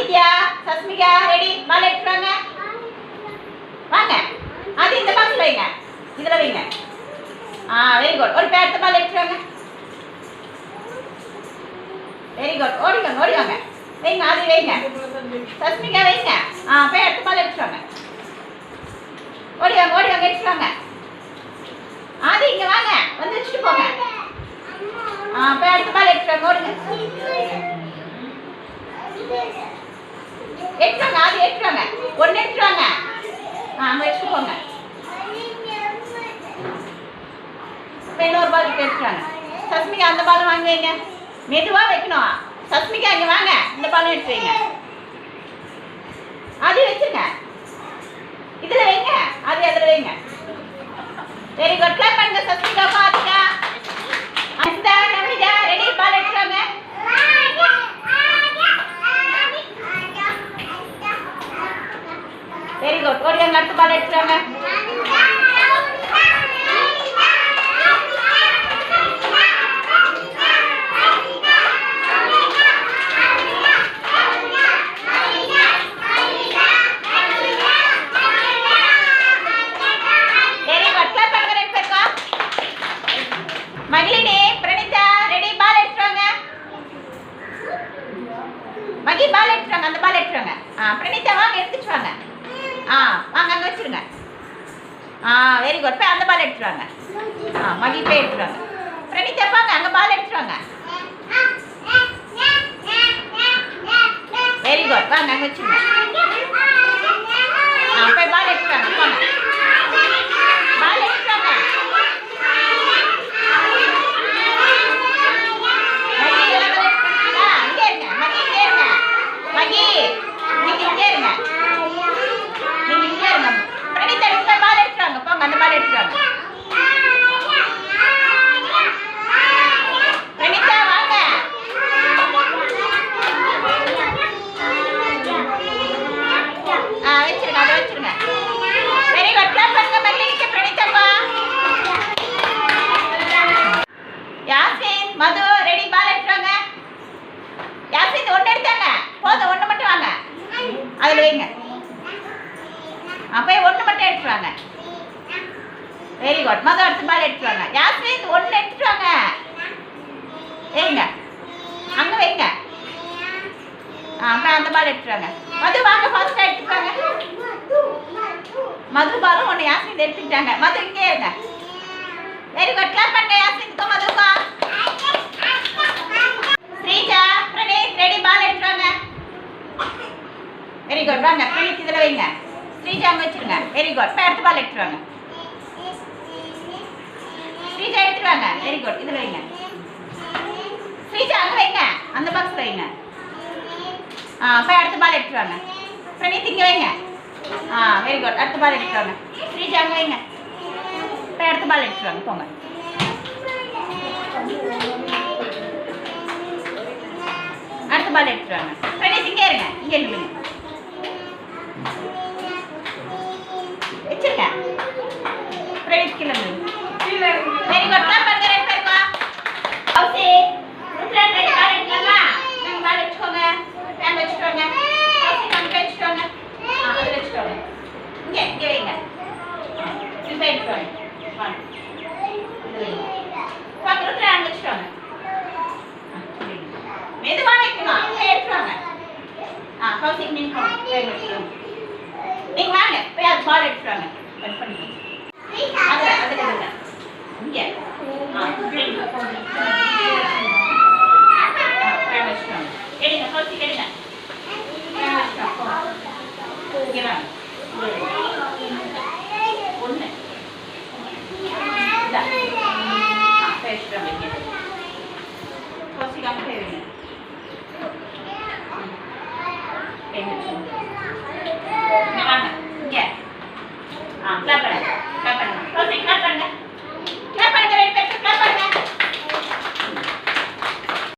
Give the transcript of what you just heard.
Aditya Sasmika ready பால் எடுத்து வாங்க. வாங்க. அது இந்த பாக்ஸ்ல வைங்க. இதில் வைங்க. ஆ வெரி குட் ஒரு பேர் எடுத்து பால் எடுத்து வாங்க. வெரி குட் ஓடிங்க ஓடிவாங்க வைங்க அது வைங்க. சஸ்மிகா வைங்க. ஆ போய் எடுத்து பால் எடுத்து வாங்க. ஓடிவாங்க ஓடிவாங்க எடுத்து வாங்க. ஆதி இங்க வாங்க. வந்து வச்சுட்டு போங்க. ஆ போய் அடுத்த பால் எடுத்து வாங்க ஓடுங்க. எடுத்து அது ஆதி வாங்க ஒன்று எடுத்து வாங்க ஆ அங்கே வச்சுட்டு போங்க. இப்போ இன்னொரு பால் வாங்க சஸ்மிகா அந்த பால் வாங்குவீங்க மெதுவாக வைக்கணும். சஸ்மிகா இங்கே வாங்க. இந்த பாலும் எடுத்துவீங்க அது வச்சுருங்க. இதில் வைங்க. அது அதில் வைங்க. வெரி குட் கிளாப் பண்ணுங்க சஸ்மிகா வெரி குட் ஓடியாங்க அடுத்த பால் எடுத்துறாங்க வெரி குட் கிளாப் பண்ணுங்க ரெண்டு பேருக்கும் மகிழினி பிரணிதா ரெடி பால் எடுத்துறாங்க மகி பால் எடுத்துறாங்க அந்த பால் எடுத்துறாங்க ஆ பிரணிதா வாங்க எடுத்துட்டு வாங்க. ஆ வாங்க அங்கே வச்சுருங்க. ஆ வெரி குட் போய் அந்த பால் எடுத்துருவாங்க ஆ மகி போய் எடுத்துருவாங்க பிரணீதா வாங்க அங்கே பால் எடுத்துருவாங்க வெரி குட் வாங்க அங்கே வச்சுருங்க. ஆ போய் பால் எடுத்துருவாங்க போங்க. பால் எடுத்துருவாங்க வாங்க இதெல்லாம் பால் எடுத்துருவாங்களா இங்கே இருங்க மகி இங்கே இருங்க மகி நீங்க இங்கே இருங்க நீங்க இங்கே இருங்க பிரணீதா நீங்க போய் பால் எடுத்துருவாங்க போங்க அந்த பால் எடுத்துருவாங்க பிரணீதா வாங்க ஆ வச்சிருங்க அதை வச்சிருங்க வெரி குட் கிளாப் பண்ணுங்க மகிழினிக்கு பிரணீதாப்பா யாசின் மது ரெடி பால் எடுத்துருவாங்க யாசின் ஒன்று எடுத்தாங்க போதும் ஒன்று மட்டும் வாங்க அதில் வைங்க அப்போ ஒன்று மட்டும் எடுத்துட்டு வாங்க வெரி குட் மது அடுத்த பால் எடுத்துட்டு வாங்க இது ஒன்று எடுத்துட்டு வாங்க வைங்க அங்கே வைங்க. ஆ அப்புறம் அந்த பால் எடுத்துட்டு வாங்க மது வாங்க ஃபர்ஸ்ட் எடுத்துட்டு வாங்க மது பாலும் ஒன்று யாஸ்மின் எடுத்துக்கிட்டாங்க. மது இங்கே இருங்க வெரி குட் கிளாப் பண்ணுங்க யாஸ்மின்க்கும் மதுக்கும் ஸ்ரீஜா பிரணீத் ரெடி பால் எடுத்துட்டு வாங்க வெரி குட் வைங்க. ஸ்ரீஜா அங்கே வச்சுருங்க. வெரி குட் இப்போ அடுத்த பால் எடுத்துட்டு வாங்க. ஸ்ரீஜா எடுத்துருவாங்க வெரி குட் இதில் வைங்க. ஸ்ரீஜா அங்கே வைங்க. அந்த பாக்ஸ் வைங்க. ஆ இப்போ அடுத்த பால் எடுத்துருவாங்க பிரணீத் இங்கே வைங்க. ஆ வெரி குட் அடுத்த பால் எடுத்துருவாங்க ஸ்ரீஜா அங்கே வைங்க. இப்போ அடுத்த பால் எடுத்துருவாங்க போங்க. அடுத்த பால் எடுத்துருவாங்க பிரணீத் இங்கே இருங்க. இங்கே இருக்குங்க ஆ கௌசிக் நீங்க நீங்க வாங்க போய் அது பால் எடுத்துட்டு வாங்க கட் பண்ணிக்கோங்க அதுல அதுல இல்ல இங்க ஆ எடுங்க ஆ போய் வச்சுக்கோங்க எடுங்க கௌசிக் எடுங்க போய் வச்சுக்கோங்க போங்க. இங்க